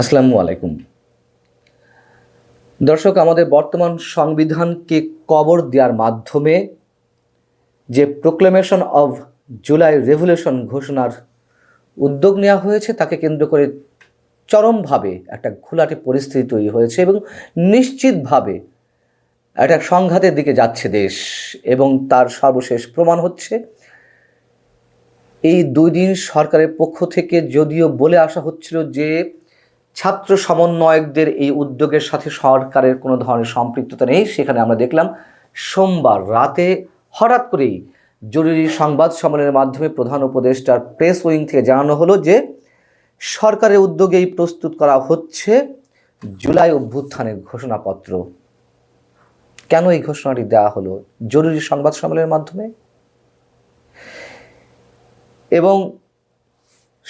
আসসালামু আলাইকুম। দর্শক, আমাদের বর্তমান সংবিধানকে কবর দেওয়ার মাধ্যমে যে প্রোক্লেমেশন অব জুলাই রেভলিউশন ঘোষণার উদ্যোগ নেওয়া হয়েছে, তাকে কেন্দ্র করে চরমভাবে একটা ঘোলাটে পরিস্থিতি তৈরি হয়েছে এবং নিশ্চিতভাবে একটা সংঘাতের দিকে যাচ্ছে দেশ এবং তার সর্বশেষ প্রমাণ হচ্ছে, এই দুই দিন সরকারের পক্ষ থেকে যদিও বলে আসা হচ্ছিল যে ছাত্র সমন্বয়কদের এই উদ্যোগের সাথে সরকারের কোনো ধরনের সম্পৃক্ততা নেই। সেখানে আমরা দেখলাম, সোমবার রাতে হঠাৎ করেই জরুরি সংবাদ সম্মেলনের মাধ্যমে প্রধান উপদেষ্টার প্রেস উইং থেকে জানানো হলো যে, সরকারের উদ্যোগেই প্রস্তুত করা হচ্ছে জুলাই অভ্যুত্থানের ঘোষণাপত্র। কেন এই ঘোষণাটি দেওয়া হলো জরুরি সংবাদ সম্মেলনের মাধ্যমে? এবং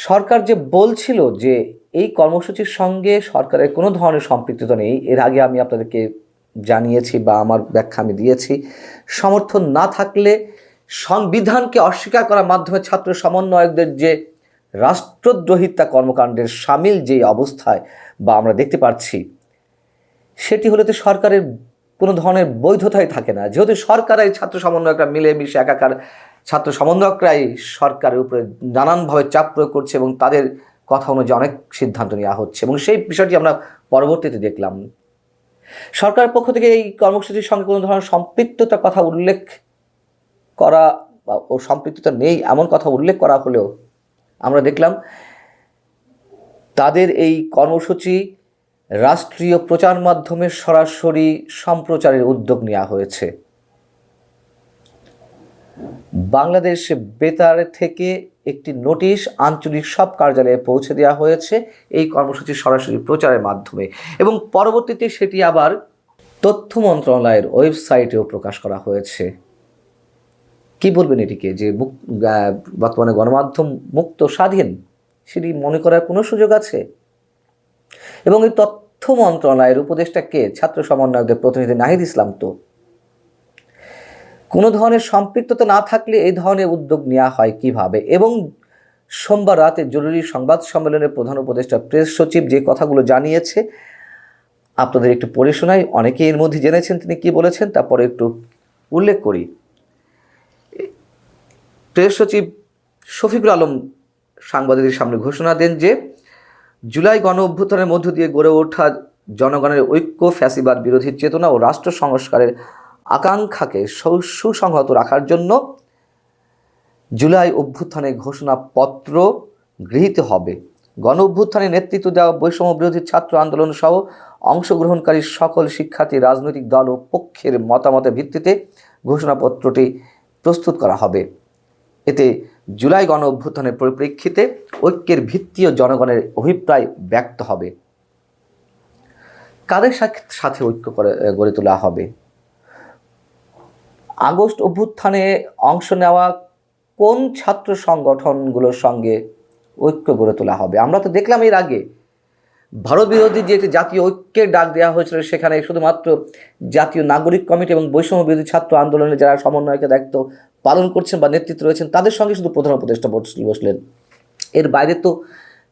সরকার যে বলছিল যে এই কর্মসূচির সঙ্গে সরকারের কোনো ধরনের সম্পৃক্ততা নেই, এর আগে আমি আপনাদেরকে জানিয়েছি বা আমার ব্যাখ্যা আমি দিয়েছি, সমর্থন না থাকলে সংবিধানকে অস্বীকার করার মাধ্যমে ছাত্র সমন্বয়কদের যে রাষ্ট্রদ্রোহিতা কর্মকাণ্ডের সামিল যে অবস্থায় বা আমরা দেখতে পাচ্ছি, সেটি হলে তো সরকারের কোনো ধরনের বৈধতাই থাকে না। যেহেতু সরকার এই ছাত্র সমন্বয়করা মিলে মিশে একাকার ছাত্র সমন্বয়করাই সরকারের উপরে নানানভাবে চাপ প্রয়োগ করছে এবং তাদের কথা অনুযায়ী অনেক সিদ্ধান্ত নেওয়া হচ্ছে এবং সেই বিষয়টি আমরা পরবর্তীতে দেখলাম। সরকারের পক্ষ থেকে এই কর্মসূচির সঙ্গে কোনো ধরনের সম্পৃক্ততার কথা উল্লেখ করা ও সম্পৃক্ততা নেই এমন কথা উল্লেখ করা হলেও আমরা দেখলাম তাদের এই কর্মসূচি রাষ্ট্রীয় প্রচার মাধ্যমে সরাসরি সম্প্রচারের উদ্যোগ নেওয়া হয়েছে। বাংলাদেশ বেতার থেকে একটি নোটিশ আঞ্চলিক সব কার্যালয়ে পৌঁছে দেওয়া হয়েছে এই কর্মসূচির সরাসরি প্রচারের মাধ্যমে। এবং পরবর্তীতে সেটি আবার তথ্য মন্ত্রণালয়ের ওয়েবসাইটেও প্রকাশ করা হয়েছে। কি বলবেন এটিকে? যে বর্তমানে গণমাধ্যম মুক্ত স্বাধীন, সেটি মনে করার কোনো সুযোগ আছে? এবং এই তথ্য মন্ত্রণালয়ের উপদেষ্টা কে? ছাত্র সমন্বয়কদের প্রতিনিধি নাহিদ ইসলাম তো কোনো ধরনের সম্পৃক্ততা না থাকলে এই ধরনের উদ্যোগ নেওয়া হয় কীভাবে? এবং সোমবার রাতে জরুরি সংবাদ সম্মেলনে প্রধান উপদেষ্টা, প্রেস সচিব যে কথাগুলো জানিয়েছে, আপনাদের একটু পড়ে শোনাই। অনেকে এর মধ্যে জেনেছেন তিনি কি বলেছেন, তারপরে একটু উল্লেখ করি। প্রেস সচিব শফিকুল আলম সাংবাদিকদের সামনে ঘোষণা দেন যে, জুলাই গণ অভ্যুত্থানের মধ্য দিয়ে গড়ে ওঠা জনগণের ঐক্য, ফ্যাসিবাদ বিরোধী চেতনা ও রাষ্ট্র সংস্কারের আকাঙ্ক্ষাকে সুসংহত রাখার জন্য জুলাই অভ্যুত্থানের ঘোষণাপত্র গৃহীত হবে। গণ অভ্যুত্থানে নেতৃত্ব দেওয়া বৈষম্য বিরোধী ছাত্র আন্দোলন সহ অংশগ্রহণকারী সকল শিক্ষার্থী, রাজনৈতিক দল ও পক্ষের মতামতের ভিত্তিতে ঘোষণাপত্রটি প্রস্তুত করা হবে। এতে জুলাই গণ অভ্যুত্থানের পরিপ্রেক্ষিতে ঐক্যের ভিত্তি ও জনগণের অভিপ্রায় ব্যক্ত হবে। কাদের সাথে ঐক্য করে, গড়ে তোলা হবে? আগস্ট অভ্যুত্থানে অংশ নেওয়া কোন ছাত্র সংগঠনগুলোর সঙ্গে ঐক্য গড়ে তোলা হবে? আমরা তো দেখলাম এর আগে ভারত বিরোধী যে একটি জাতীয় ঐক্যের ডাক দেওয়া হয়েছিল, সেখানে শুধুমাত্র জাতীয় নাগরিক কমিটি এবং বৈষম্য বিরোধী ছাত্র আন্দোলনে যারা সমন্বয়কের দায়িত্ব পালন করছেন বা নেতৃত্ব রয়েছেন, তাদের সঙ্গে শুধু প্রধান উপদেষ্টা বস- বসলেন। এর বাইরে তো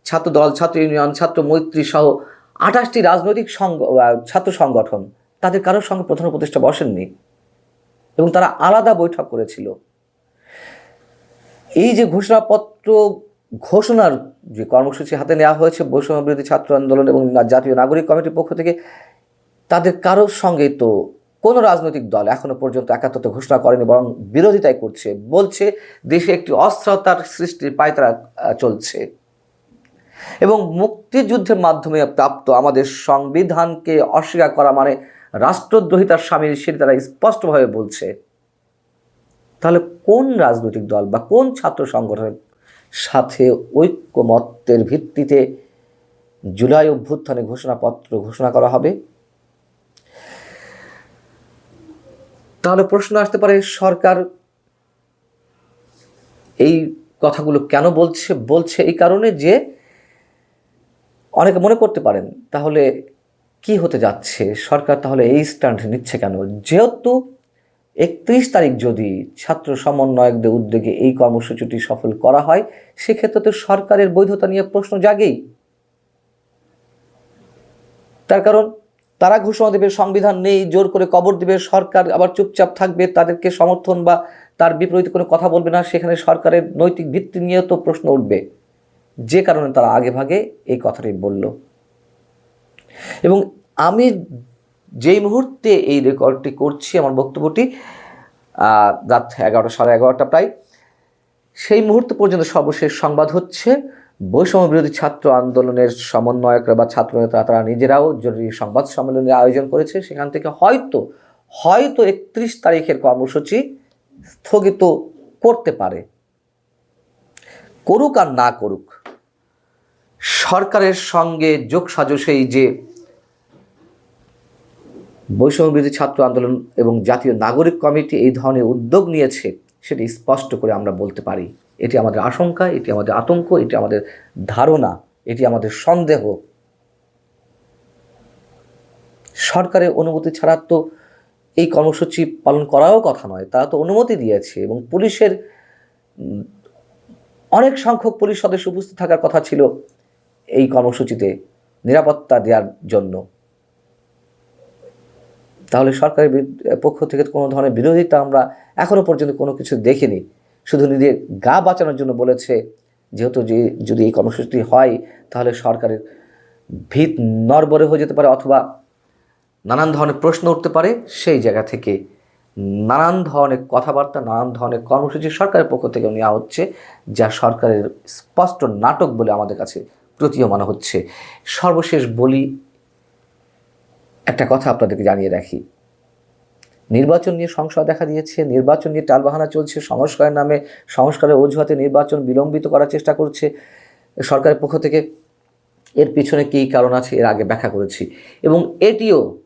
ছাত্র দল ছাত্র ইউনিয়ন, ছাত্র মৈত্রী সহ আঠাশটি রাজনৈতিক সংগ ছাত্র সংগঠন, তাদের কারোর সঙ্গে প্রধান উপদেষ্টা বসেননি। এবং তারা আলাদা বৈঠক করেছিল। এই যে ঘোষণাপত্র ঘোষণার যে কর্মসূচি হাতে নেওয়া হয়েছে বৈষম্য বিরোধী ছাত্র আন্দোলন এবং জাতীয় নাগরিক কমিটির পক্ষ থেকে, তাদের কারোর সঙ্গে তো কোনো রাজনৈতিক দল এখনও পর্যন্ত একাত্মতা ঘোষণা করেনি, বরং বিরোধিতাই করছে, বলছে দেশে একটি অস্থিরতার সৃষ্টির পায়তারা চলছে। এবং মুক্তিযুদ্ধের মাধ্যমে প্রাপ্ত আমাদের সংবিধানকে অস্বীকার করা মানে রাষ্ট্রদ্রোহিতার সামিল সেটি তারা স্পষ্টভাবে বলছে। তাহলে কোন রাজনৈতিক দল বা কোন ছাত্র সংগঠনের সাথে ঐক্যমত্যের ভিত্তিতে জুলাই অভ্যুত্থানে ঘোষণাপত্র ঘোষণা করা হবে? তাহলে প্রশ্ন আসতে পারে, সরকার এই কথাগুলো কেন বলছে বলছে এই কারণে যে অনেকে মনে করতে পারেন, তাহলে কি হতে যাচ্ছে? সরকার তাহলে এই স্ট্যান্ড নিচ্ছে কেন? যেহেতু একত্রিশ তারিখ যদি ছাত্র সমন্বয়কদের উদ্যোগে এই কর্মসূচিটি সফল করা হয়, সেক্ষেত্রে তো সরকারের বৈধতা নিয়ে প্রশ্ন জাগেই। তার কারণ, তারা ঘোষণা দেবে, সংবিধান নেই, জোর করে কবর দেবে, সরকার আবার চুপচাপ থাকবে, তাদেরকে সমর্থন বা তার বিপরীতে কোনো কথা বলবে না, সেখানে সরকারের নৈতিক ভিত্তি নিয়েও তো প্রশ্ন উঠবে। যে কারণে তারা আগে ভাগে এই কথাটি বলল। এবং আমি যেই মুহূর্তে এই রেকর্ডটি করছি, আমার বক্তব্যটি রাত এগারোটা, সাড়ে এগারোটা প্রায়, সেই মুহূর্ত পর্যন্ত সর্বশেষ সংবাদ হচ্ছে, বৈষম্য বিরোধী ছাত্র আন্দোলনের সমন্বয়করা বা ছাত্র নেতারা তারা নিজেরাও জরুরি সংবাদ সম্মেলনের আয়োজন করেছে, সেখান থেকে হয়তো হয়তো একত্রিশ তারিখের কর্মসূচি স্থগিত করতে পারে। করুক আর না করুক সরকারের সঙ্গে যোগ সাজসেই যে বৈষম্য বিরোধী ছাত্র আন্দোলন এবং জাতীয় নাগরিক কমিটি এই ধরনের উদ্যোগ নিয়েছে, সেটি স্পষ্ট করে আমরা বলতে পারি। এটি আমাদের আশঙ্কা, এটি আমাদের আতঙ্ক, এটি আমাদের ধারণা, এটি আমাদের সন্দেহ। সরকারের অনুমতি ছাড়া তো এই কর্মসূচি পালন করাও কথা নয়, তারা তো অনুমতি দিয়েছে এবং পুলিশের অনেক সংখ্যক পুলিশ সদস্য উপস্থিত থাকার কথা ছিল। এই কর্মসূচিতে নিরাপত্তা দেওয়ার জন্য। তাহলে সরকারের পক্ষ থেকে কোনো ধরনের বিরোধিতা আমরা এখনও পর্যন্ত কোনো কিছু দেখিনি। শুধু নিজের গা বাঁচানোর জন্য বলেছে, যেহেতু যে যদি এই কর্মসূচিটি হয়, তাহলে সরকারের ভিত নরবরে হয়ে যেতে পারে অথবা নানান ধরনের প্রশ্ন উঠতে পারে। সেই জায়গা থেকে নানান ধরনের কথাবার্তা, নানান ধরনের কর্মসূচি সরকারের পক্ষ থেকে নেওয়া হচ্ছে, যা সরকারের স্পষ্ট নাটক বলে আমাদের কাছে প্রতীয়মান হচ্ছে। সর্বশেষ বলি, একটা কথা আপনাদেরকে জানিয়ে রাখি। নির্বাচন নিয়ে সংশয় দেখা দিয়েছে, নির্বাচন নিয়ে টালবাহানা চলছে, সংস্কারের নামে সংস্কারের অজুহাতে নির্বাচন বিলম্বিত করার চেষ্টা করছে। সরকারের পক্ষ থেকে এর পিছনে কী কারণ আছে, এর আগে ব্যাখ্যা করেছি। এবং এটিও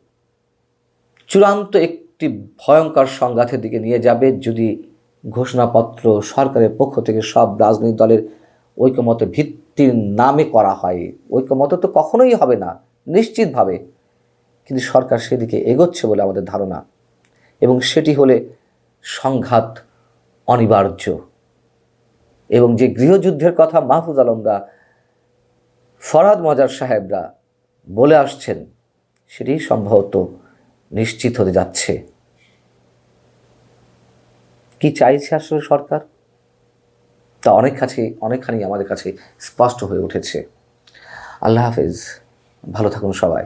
চূড়ান্ত একটি ভয়ঙ্কর সংঘাতের দিকে নিয়ে যাবে যদি ঘোষণাপত্র সরকারের পক্ষ থেকে সব রাজনৈতিক দলের ঐকমতের ভিত্তির নামে করা হয়। ঐকমত তো কখনোই হবে না, নিশ্চিতভাবে। কিন্তু সরকার সেদিকে এগোচ্ছে বলে আমাদের ধারণা। এবং সেটি হলে সংঘাত অনিবার্য। এবং যে গৃহযুদ্ধের কথা মাহফুজ আলমরা, ফরাদ মজার সাহেবরা বলে আসছেন সেটি সম্ভবত নিশ্চিত হতে যাচ্ছে। কি চাইছে আসলে সরকার? তা অনেক কাছে অনেকখানি আমাদের কাছে স্পষ্ট হয়ে উঠেছে। আল্লাহ হাফেজ ভালো থাকুন সবাই।